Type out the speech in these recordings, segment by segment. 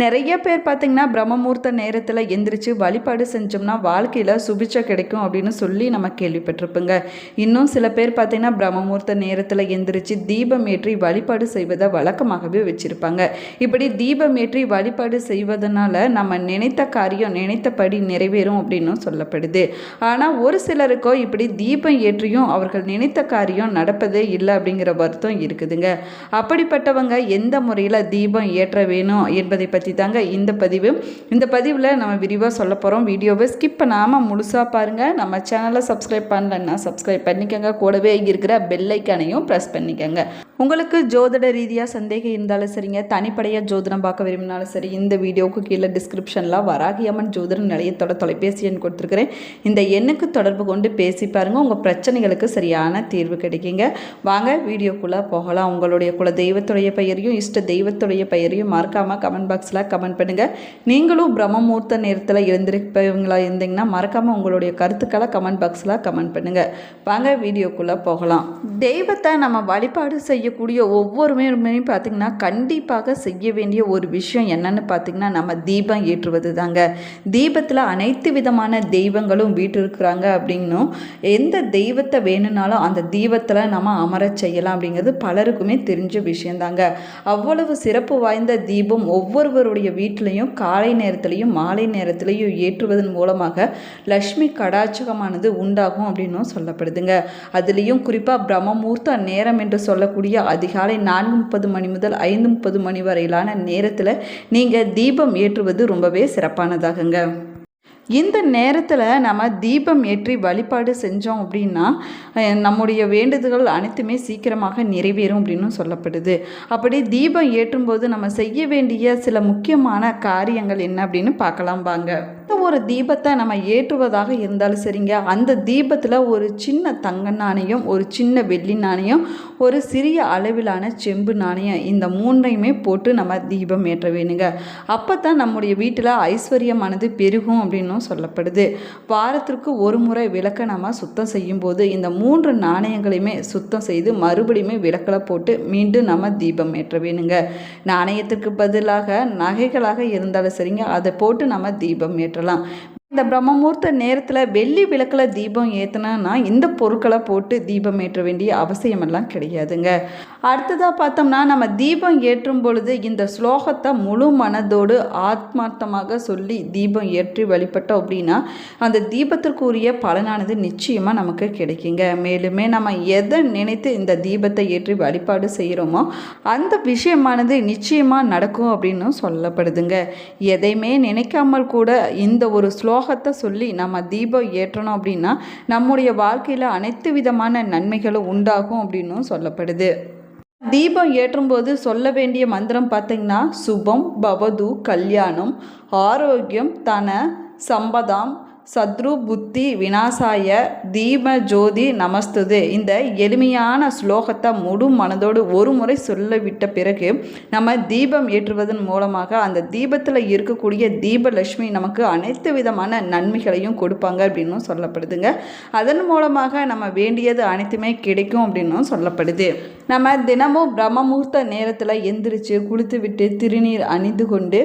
நிறைய பேர் பார்த்திங்கன்னா பிரம்மமூர்த்த நேரத்தில் எந்திரிச்சு வழிபாடு செஞ்சோம்னா வாழ்க்கையில் சுபிச்சை கிடைக்கும் அப்படின்னு சொல்லி நம்ம கேள்விப்பட்டிருப்போங்க. இன்னும் சில பேர் பார்த்திங்கன்னா பிரம்மமூர்த்த நேரத்தில் எந்திரிச்சு தீபம் ஏற்றி வழிபாடு செய்வதை வழக்கமாகவே வச்சுருப்பாங்க. இப்படி தீபம் ஏற்றி வழிபாடு செய்வதனால நம்ம நினைத்த காரியம் நினைத்தபடி நிறைவேறும் அப்படின்னும் சொல்லப்படுது. ஆனால் ஒரு சிலருக்கோ இப்படி தீபம் ஏற்றியும் அவர்கள் நினைத்த காரியம் நடப்பதே இல்லை அப்படிங்கிற வருத்தம் இருக்குதுங்க. அப்படிப்பட்டவங்க எந்த முறையில் தீபம் ஏற்ற வேணும் என்பதை பற்றி தாங்க இந்த பதிவு. இந்த பதிவில் நம்ம விரிவாக சொல்ல போகிறோம் வீடியோவை ஸ்கிப் பண்ணாமல் முழுசாக பாருங்கள் நம்ம சேனலை சப்ஸ்கிரைப் பண்ணலன்னா சப்ஸ்கிரைப் பண்ணிக்கோங்க. கூடவே இருக்கிற பெல்லைக்கானையும் ப்ரெஸ் பண்ணிக்கோங்க. உங்களுக்கு ஜோதிட ரீதியாக சந்தேகம் இருந்தாலும் சரிங்க. தனிப்படையாக ஜோதிடம் பார்க்க விரும்பினாலும் சரி இந்த வீடியோவுக்கு கீழே டிஸ்கிரிப்ஷனில் வராகியம்மன் ஜோதிட நிலையத்தோட தொலைபேசி எண் கொடுத்துருக்குறேன். இந்த எண்ணுக்கு தொடர்பு கொண்டு பேசி பாருங்கள் உங்கள் பிரச்சனைகளுக்கு சரியான தீர்வு கிடைக்குங்க. வாங்க வீடியோக்குள்ளே போகலாம். உங்களுடைய குல தெய்வத்துடைய பெயரையும் இஷ்ட தெய்வத்துடைய பெயரையும் மறக்காமல் கமெண்ட் பாக்ஸில் கமெண்ட் பண்ணுங்கள் நீங்களும் பிரம்மமூர்த்த நேரத்தில் எழுந்திருப்பவங்களா இருந்தீங்கன்னா மறக்காமல் உங்களுடைய கருத்துக்களை கமெண்ட் பாக்ஸில் கமெண்ட் பண்ணுங்கள் வாங்க வீடியோக்குள்ளே போகலாம். தெய்வத்தை நம்ம வழிபாடு செய்ய செய்யக்கூடிய ஒவ்வொருமே பார்த்திங்கன்னா கண்டிப்பாக செய்ய வேண்டிய ஒரு விஷயம் என்னன்னு பார்த்திங்கன்னா நம்ம தீபம் ஏற்றுவது தாங்க தீபத்தில் அனைத்து விதமான தெய்வங்களும் வீட்டிருக்கிறாங்க அப்படின்னும் எந்த தெய்வத்தை வேணும்னாலும் அந்த தீபத்தில் நம்ம அமர செய்யலாம் அப்படிங்கிறது பலருக்குமே தெரிஞ்ச விஷயந்தாங்க. அவ்வளவு சிறப்பு வாய்ந்த தீபம் ஒவ்வொருவருடைய வீட்டிலையும் காலை நேரத்திலையும் மாலை நேரத்திலையும் ஏற்றுவதன் மூலமாக லக்ஷ்மி கடாச்சகமானது உண்டாகும் அப்படின்னும் சொல்லப்படுதுங்க. அதுலேயும் குறிப்பாக பிரம்மமூர்த்த நேரம் என்று சொல்லக்கூடிய அதிகாலை நான்கு முப்பது மணி முதல் ஐந்து முப்பது மணி வரையிலான நேரத்தில் நீங்கள் தீபம் ஏற்றுவது ரொம்பவே சிறப்பானதாகுங்க. இந்த நேரத்தில் நம்ம தீபம் ஏற்றி வழிபாடு செஞ்சோம் அப்படின்னா நம்முடைய வேண்டுதல்கள் அனைத்துமே சீக்கிரமாக நிறைவேறும் அப்படின்னு சொல்லப்படுது. அப்படி தீபம் ஏற்றும்போது நம்ம செய்ய வேண்டிய சில முக்கியமான காரியங்கள் என்ன அப்படின்னு பார்க்கலாம் வாங்க. எந்த ஒரு தீபத்தை நம்ம ஏற்றுவதாக இருந்தாலும் சரிங்க அந்த தீபத்தில் ஒரு சின்ன தங்க நாணயம் ஒரு சின்ன வெள்ளி நாணயம் ஒரு சிறிய அளவிலான செம்பு நாணயம் இந்த மூன்றையுமே போட்டு நம்ம தீபம் ஏற்ற வேணுங்க. அப்போ தான் நம்முடைய வீட்டில் ஐஸ்வர்யமானது பெருகும் அப்படின்னும் சொல்லப்படுது. வாரத்திற்கு ஒரு முறை விளக்கை நம்ம சுத்தம் செய்யும்போது இந்த மூன்று நாணயங்களையுமே சுத்தம் செய்து மறுபடியுமே விளக்கில் போட்டு மீண்டும் நம்ம தீபம் ஏற்ற வேணுங்க. நாணயத்திற்கு பதிலாக நகைகளாக இருந்தாலும் சரிங்க அதை போட்டு நம்ம தீபம் ஏற்றலாம். 浪 இந்த பிரம்மமூர்த்த நேரத்தில் வெள்ளி விளக்கில் தீபம் ஏற்றினா இந்த பொருட்களை போட்டு தீபம் ஏற்ற வேண்டிய அவசியமெல்லாம் கிடையாதுங்க. அடுத்ததாக பார்த்தோம்னா நம்ம தீபம் ஏற்றும் பொழுது இந்த ஸ்லோகத்தை முழு மனதோடு ஆத்மார்த்தமாக சொல்லி தீபம் ஏற்றி வழிபட்டோம் அப்படின்னா அந்த தீபத்திற்குரிய பலனானது நிச்சயமாக நமக்கு கிடைக்குங்க. மேலுமே நம்ம எதை நினைத்து இந்த தீபத்தை ஏற்றி வழிபாடு செய்கிறோமோ அந்த விஷயமானது நிச்சயமாக நடக்கும் அப்படின்னு சொல்லப்படுதுங்க. எதையுமே நினைக்காமல் கூட இந்த ஒரு ஸ்லோகத்தை சொல்லி நம்ம தீபம் ஏற்றணும் அப்படின்னா நம்முடைய வாழ்க்கையில் அனைத்து விதமான நன்மைகளும் உண்டாகும் அப்படின்னும் சொல்லப்படுது. தீபம் ஏற்றும்போது சொல்ல வேண்டிய மந்திரம் பார்த்தீங்கன்னா சுபம் பவது கல்யாணம் ஆரோக்கியம் தன சம்பதாம் சத்ரு புத்தி வினாசாய தீப ஜோதி நமஸ்துது. இந்த எளிமையான ஸ்லோகத்தை முழு மனதோடு ஒரு முறை சொல்லிவிட்ட பிறகு நம்ம தீபம் ஏற்றுவதன் மூலமாக அந்த தீபத்தில் இருக்கக்கூடிய தீபலட்சுமி நமக்கு அனைத்து விதமான நன்மைகளையும் கொடுப்பாங்க அப்படின்னும் சொல்லப்படுதுங்க. அதன் மூலமாக நம்ம வேண்டியது அனைத்துமே கிடைக்கும் அப்படின்னும் சொல்லப்படுது. நம்ம தினமும் பிரம்மமுகூர்த்த நேரத்தில் எந்திரிச்சு குளித்து விட்டு திருநீர் அணிந்து கொண்டு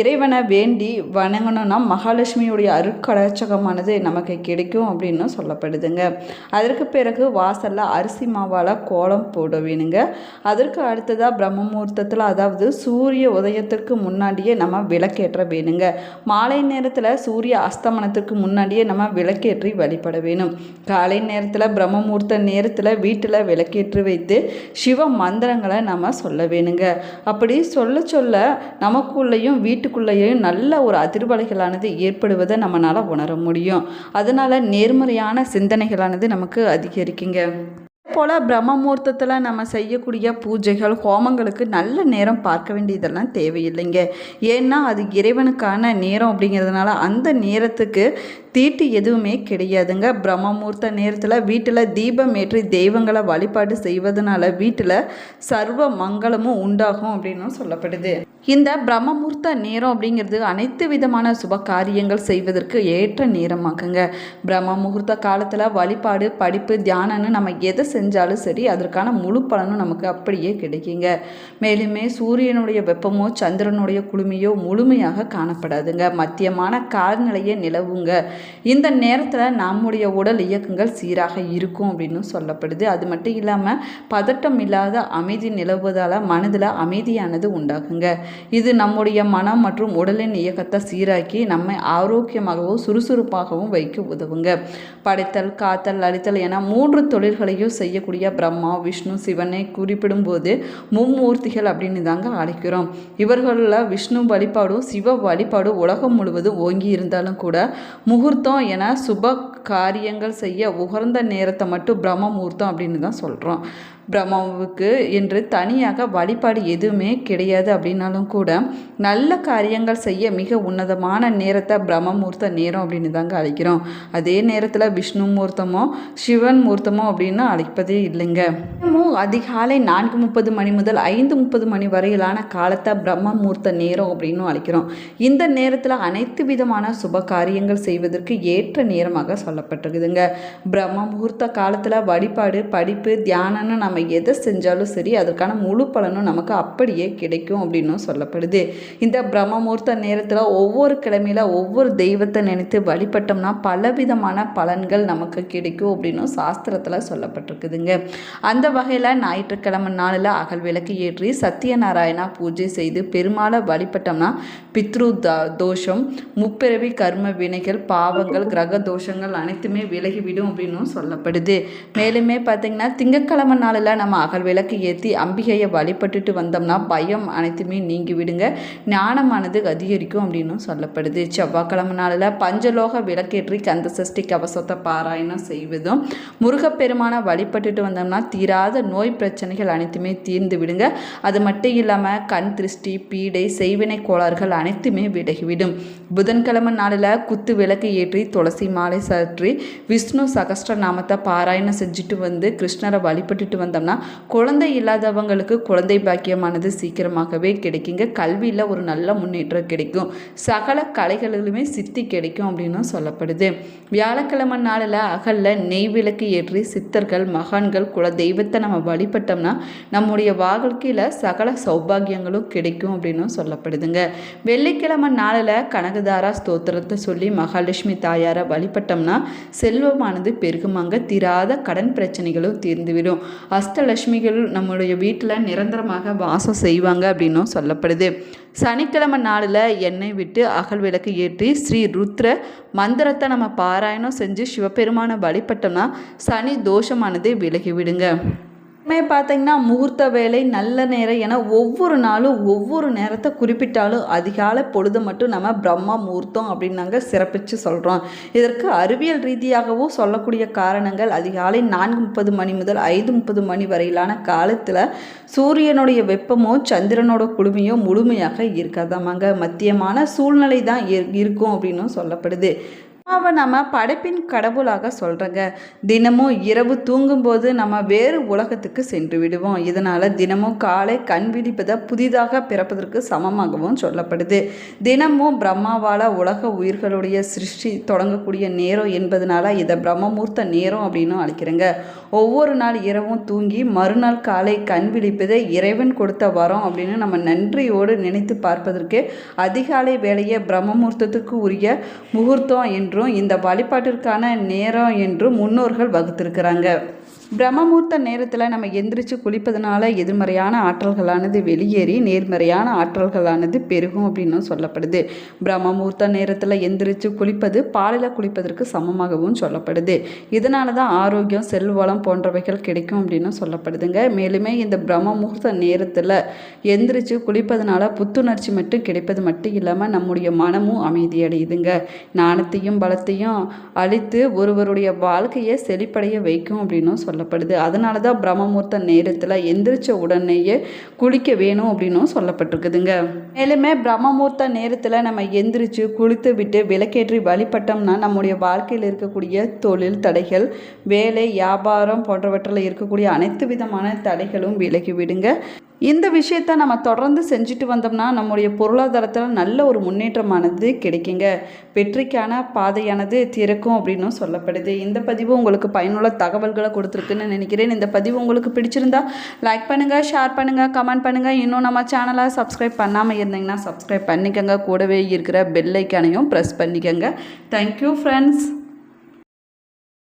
இறைவனை வேண்டி வணங்கணும்னா மகாலட்சுமியுடைய அருட்கடாட்சகமானது நமக்கு கிடைக்கும் அப்படின்னு சொல்லப்படுதுங்க. அதற்கு பிறகு வாசலில் அரிசி மாவால் கோலம் போட வேணுங்க அதற்கு அடுத்ததாக பிரம்ம முகூர்த்தத்தில் அதாவது சூரிய உதயத்திற்கு முன்னாடியே நம்ம விளக்கேற்ற வேணுங்க மாலை நேரத்தில் சூரிய அஸ்தமனத்திற்கு முன்னாடியே நம்ம விளக்கேற்றி வழிபட வேணும் காலை நேரத்தில் பிரம்ம முகூர்த்த நேரத்தில் வீட்டில் விளக்கேற்றி வைத்து சிவ மந்திரங்களை நம்ம சொல்ல வேணுங்க அப்படி சொல்ல சொல்ல நமக்குள்ளேயும் வீட்டுக்குள்ளேயும் நல்ல ஒரு அதிர்வலைகளானது ஏற்படுவதை நம்மளால் உணர முடியும். அதனால் நேர்மறையான சிந்தனைகளானது நமக்கு அதிகரிக்குங்க. போல் பிரம்ம முகூர்த்தத்தில் நம்ம செய்யக்கூடிய பூஜைகள் ஹோமங்களுக்கு நல்ல நேரம் பார்க்க வேண்டியதெல்லாம் தேவையில்லைங்க. ஏன்னா அது இறைவனுக்கான நேரம் அப்படிங்கிறதுனால அந்த நேரத்துக்கு தீட்டு எதுவுமே கிடையாதுங்க. பிரம்மமூர்த்த நேரத்தில் வீட்டில் தீபம் ஏற்றி தெய்வங்களை வழிபாடு செய்வதனால வீட்டில் சர்வ மங்களமும் உண்டாகும் அப்படின்னு சொல்லப்படுது. இந்த பிரம்மமுர்த்த நேரம் அப்படிங்கிறது அனைத்து விதமான சுப காரியங்கள் செய்வதற்கு ஏற்ற நேரமாக்குங்க. பிரம்ம முகூர்த்த காலத்தில் வழிபாடு படிப்பு தியானம்னு நம்ம எதை செஞ்சாலும் சரி அதற்கான முழு பலனும் நமக்கு அப்படியே கிடைக்குங்க. மேலுமே சூரியனுடைய வெப்பமோ சந்திரனுடைய குளுமையோ முழுமையாக காணப்படாதுங்க. மத்தியமான காலநிலையே நிலவுங்க. இந்த நேரத்தில் நம்முடைய உடல் இயக்கங்கள் சீராக இருக்கும் அப்படின்னு சொல்லப்படுது. அது மட்டும் இல்லாமல் பதட்டம் இல்லாத அமைதி நிலவுவதால் மனதில் அமைதியானது உண்டாகுங்க. இது நம்முடைய மனம் மற்றும் உடலின் இயக்கத்தை சீராக்கி நம்மை ஆரோக்கியமாகவும் சுறுசுறுப்பாகவும் வைக்க உதவுங்க. படைத்தல் காத்தல் அழித்தல் என மூன்று தொழில்களையும் செய்யக்கூடிய பிரம்மா விஷ்ணு சிவனை குறிப்பிடும்போது மும்மூர்த்திகள் அப்படின்னு தாங்க அழைக்கிறோம். இவர்களில் விஷ்ணு வழிபாடும் சிவ வழிபாடும் உலகம் முழுவதும் ஓங்கி இருந்தாலும் கூட முகூர்த்தம் என சுப காரியங்கள் செய்ய உகர்ந்த நேரத்தை மட்டும் பிரம்ம முகூர்த்தம் அப்படின்னு தான் சொல்கிறோம் பிரம்மாவுக்கு என்று தனியாக வழிபாடு எதுவுமே கிடையாது அப்படின்னாலும் கூட நல்ல காரியங்கள் செய்ய மிக உன்னதமான நேரத்தை பிரம்மமூர்த்த நேரம் அப்படின்னு தாங்க அழைக்கிறோம். அதே நேரத்தில் விஷ்ணு மூர்த்தமோ சிவன் மூர்த்தமோ அப்படின்னு அழைப்பதே இல்லைங்க. அதிகாலை நான்கு முப்பது மணி முதல் ஐந்து முப்பது மணி வரையிலான காலத்தை பிரம்மமூர்த்த நேரம் அப்படின்னு அழைக்கிறோம். இந்த நேரத்தில் அனைத்து விதமான சுப காரியங்கள் செய்வதற்கு ஏற்ற நேரமாக சொல்லப்பட்டிருக்குதுங்க. பிரம்ம முகூர்த்த காலத்தில் வழிபாடு படிப்பு தியானம்னு நம்ம எதை செஞ்சாலும் சரி அதற்கான முழு பலனும் நமக்கு அப்படியே கிடைக்கும் அப்படின்னும் சொல்லப்படுது. இந்த பிரம்ம முகூர்த்த நேரத்தில் ஒவ்வொரு கிழமையில் ஒவ்வொரு தெய்வத்தை நினைத்து வழிபட்டோம்னா பலவிதமான பலன்கள் நமக்கு கிடைக்கும் அப்படின்னும் சாஸ்திரத்தில் சொல்லப்பட்டிருக்குதுங்க. அந்த வகையில் ஞாயிற்றுக்கிழமை நாளில் அகல் விளக்கு ஏற்றி சத்யநாராயணா பூஜை செய்து பெருமாளை வழிபட்டோம்னா பித்ரு தோஷம் முப்பிறவி கர்ம வினைகள் பாவங்கள் கிரக தோஷங்கள் அனைத்துமே விலகிவிடும் அப்படின்னும் சொல்லப்படுது. மேலுமே பார்த்திங்கன்னா திங்கக்கிழமை நாளில் நம்ம அகல் விளக்கு ஏற்றி அம்பிகையை வழிபட்டுட்டு வந்தோம்னா பயம் அனைத்துமே நீங்கி விடுங்க. ஞானமானது அதிகரிக்கும் அப்படின்னும் சொல்லப்படுது. செவ்வாய்க்கிழமை நாளில் பஞ்சலோக விளக்கேற்றி கந்த சஷ்டி கவசத்தை பாராயணம் செய்வதும் முருகப்பெருமானை வழிபட்டுட்டு வந்தோம்னா தீராத நோய் பிரச்சனைகள் அனைத்துமே தீர்ந்து விடுங்க. அது மட்டும் இல்லாமல் கண் திருஷ்டி பீடை செய்வினை கோளாறுகள் அனைத்துமே விலகிவிடும். புதன்கிழமை நாளில் குத்து விளக்கு ஏற்றி துளசி மாலை சாற்றி விஷ்ணு சகஸ்ர நாமத்தை பாராயணம் செஞ்சுட்டு வந்து கிருஷ்ணரை வழிபட்டுட்டு வந்தோம்னா குழந்தை இல்லாதவங்களுக்கு குழந்தை பாக்கியமானது சீக்கிரமாகவே கிடைக்குங்க. கல்வியில் ஒரு நல்ல முன்னேற்றம் கிடைக்கும். சகல கலைகளிலுமே சித்தி கிடைக்கும் அப்படின்னு சொல்லப்படுது. வியாழக்கிழமை நாளில் அகலில் நெய் விளக்கு ஏற்றி சித்தர்கள் மகான்கள் குல தெய்வத்தை நம்ம வழிபட்டோம்னா நம்முடைய வாழ்க்கையில் சகல சௌபாகியங்களும் கிடைக்கும் அப்படின்னு சொல்லப்படுதுங்க. வெள்ளிக்கிழமை நாளில் கனகதாரா ஸ்தோத்திரத்தை சொல்லி மகாலட்சுமி தாயாரை வழிபட்டோம்னா செல்வமானது பெருகுமாங்க. தீராத கடன் பிரச்சனைகளும் தீர்ந்துவிடும். அஷ்டலட்சுமிகள் நம்முடைய வீட்டில் நிரந்தரமாக வாசம் செய்வாங்க அப்படின்னும் சொல்லப்படுது. சனிக்கிழமை நாளில் எண்ணெய் விட்டு அகல் விளக்கு ஏற்றி ஸ்ரீ ருத்ர மந்திரத்தை நம்ம பாராயணம் செஞ்சு சிவபெருமானை வழிபட்டோம்னா சனி தோஷமானது விலகி எப்பவுமே பார்த்தீங்கன்னா முகூர்த்த வேலை நல்ல நேரம் என ஒவ்வொரு நாளும் ஒவ்வொரு நேரத்தை குறிப்பிட்டாலும் அதிகாலை பொழுது மட்டும் நம்ம பிரம்மா முகூர்த்தம் அப்படின்னு நாங்கள் சிறப்பித்து சொல்கிறோம் இதற்கு அறிவியல் ரீதியாகவும் சொல்லக்கூடிய காரணங்கள் அதிகாலை நான்கு முப்பது மணி முதல் ஐந்து முப்பது மணி வரையிலான காலத்தில் சூரியனுடைய வெப்பமோ சந்திரனோட குழுமையோ முழுமையாக இருக்காதாமாங்க. மத்தியமான சூழ்நிலை தான் இருக்கும் அப்படின்னும் சொல்லப்படுது. அவன் நம்ம படைப்பின் கடவுளாக சொல்கிறங்க தினமும் இரவு தூங்கும்போது நம்ம வேறு உலகத்துக்கு சென்று விடுவோம். இதனால் தினமும் காலை கண் விழிப்பதை புதிதாக பிறப்பதற்கு சமமாகவும் சொல்லப்படுது. தினமும் பிரம்மாவால் உலக உயிர்களுடைய சிருஷ்டி தொடங்கக்கூடிய நேரம் என்பதனால இதை பிரம்மமூர்த்த நேரம் அப்படின்னு அழைக்கிறேங்க. ஒவ்வொரு நாள் இரவும் தூங்கி மறுநாள் காலை கண் விழிப்பதை இறைவன் கொடுத்த வரம் அப்படின்னு நம்ம நன்றியோடு நினைத்து பார்ப்பதற்கு அதிகாலை வேலையை பிரம்மமூர்த்தத்துக்கு உரிய முகூர்த்தம் என்று என்றும் இந்த வழிபாட்டிற்கான நேரம் என்றும் முன்னோர்கள் வகுத்திருக்கிறாங்க. பிரம்மமூர்த்த நேரத்தில் நம்ம எந்திரிச்சு குளிப்பதனால எதிர்மறையான ஆற்றல்களானது வெளியேறி நேர்மறையான ஆற்றல்களானது பெருகும் அப்படின்னும் சொல்லப்படுது. பிரம்மமூர்த்த நேரத்தில் எந்திரிச்சு குளிப்பது பாலில் குளிப்பதற்கு சமமாகவும் சொல்லப்படுது. இதனால தான் ஆரோக்கியம் செல்வளம் போன்றவைகள் கிடைக்கும் அப்படின்னு சொல்லப்படுதுங்க. மேலுமே இந்த பிரம்மமூர்த்த நேரத்தில் எந்திரிச்சு குளிப்பதனால புத்துணர்ச்சி மட்டும் கிடைப்பது மட்டும் இல்லாமல் நம்முடைய மனமும் அமைதியடையுதுங்க. நாணத்தையும் பலத்தையும் அழித்து ஒருவருடைய வாழ்க்கையை செழிப்படைய வைக்கும் அப்படின்னும் சொல்ல சொல்லப்படுது. அதனால தான் பிரம்மமுகூர்த்த நேரத்தில் எந்திரிச்ச உடனேயே குளிக்க வேணும் அப்படின்னும் சொல்லப்பட்டிருக்குதுங்க. மேலுமே பிரம்மமுகூர்த்த நேரத்தில் நம்ம எந்திரிச்சு குளித்து விட்டு விளக்கேற்றி வழிபட்டோம்னா நம்முடைய வாழ்க்கையில் இருக்கக்கூடிய தொழில் தடைகள் வேலை வியாபாரம் போன்றவற்றில் இருக்கக்கூடிய அனைத்து விதமான தடைகளும் விலகி விடுங்க. இந்த விஷயத்த நம்ம தொடர்ந்து செஞ்சுட்டு வந்தோம்னா நம்முடைய பொருளாதாரத்தில் நல்ல ஒரு முன்னேற்றமானது கிடைக்குங்க. வெற்றிக்கான பாதையானது திறக்கும் அப்படின்னும் சொல்லப்படுது. இந்த பதிவு உங்களுக்கு பயனுள்ள தகவல்களை கொடுத்துருக்குன்னு நினைக்கிறேன். இந்த பதிவு உங்களுக்கு பிடிச்சிருந்தா லைக் பண்ணுங்கள் ஷேர் பண்ணுங்கள் கமெண்ட் பண்ணுங்கள் இன்னும் நம்ம சேனலை சப்ஸ்கிரைப் பண்ணாமல் இருந்தீங்கன்னா சப்ஸ்கிரைப் பண்ணிக்கோங்க. கூடவே இருக்கிற பெல்லைக்கானையும் ப்ரெஸ் பண்ணிக்கோங்க. Thank you friends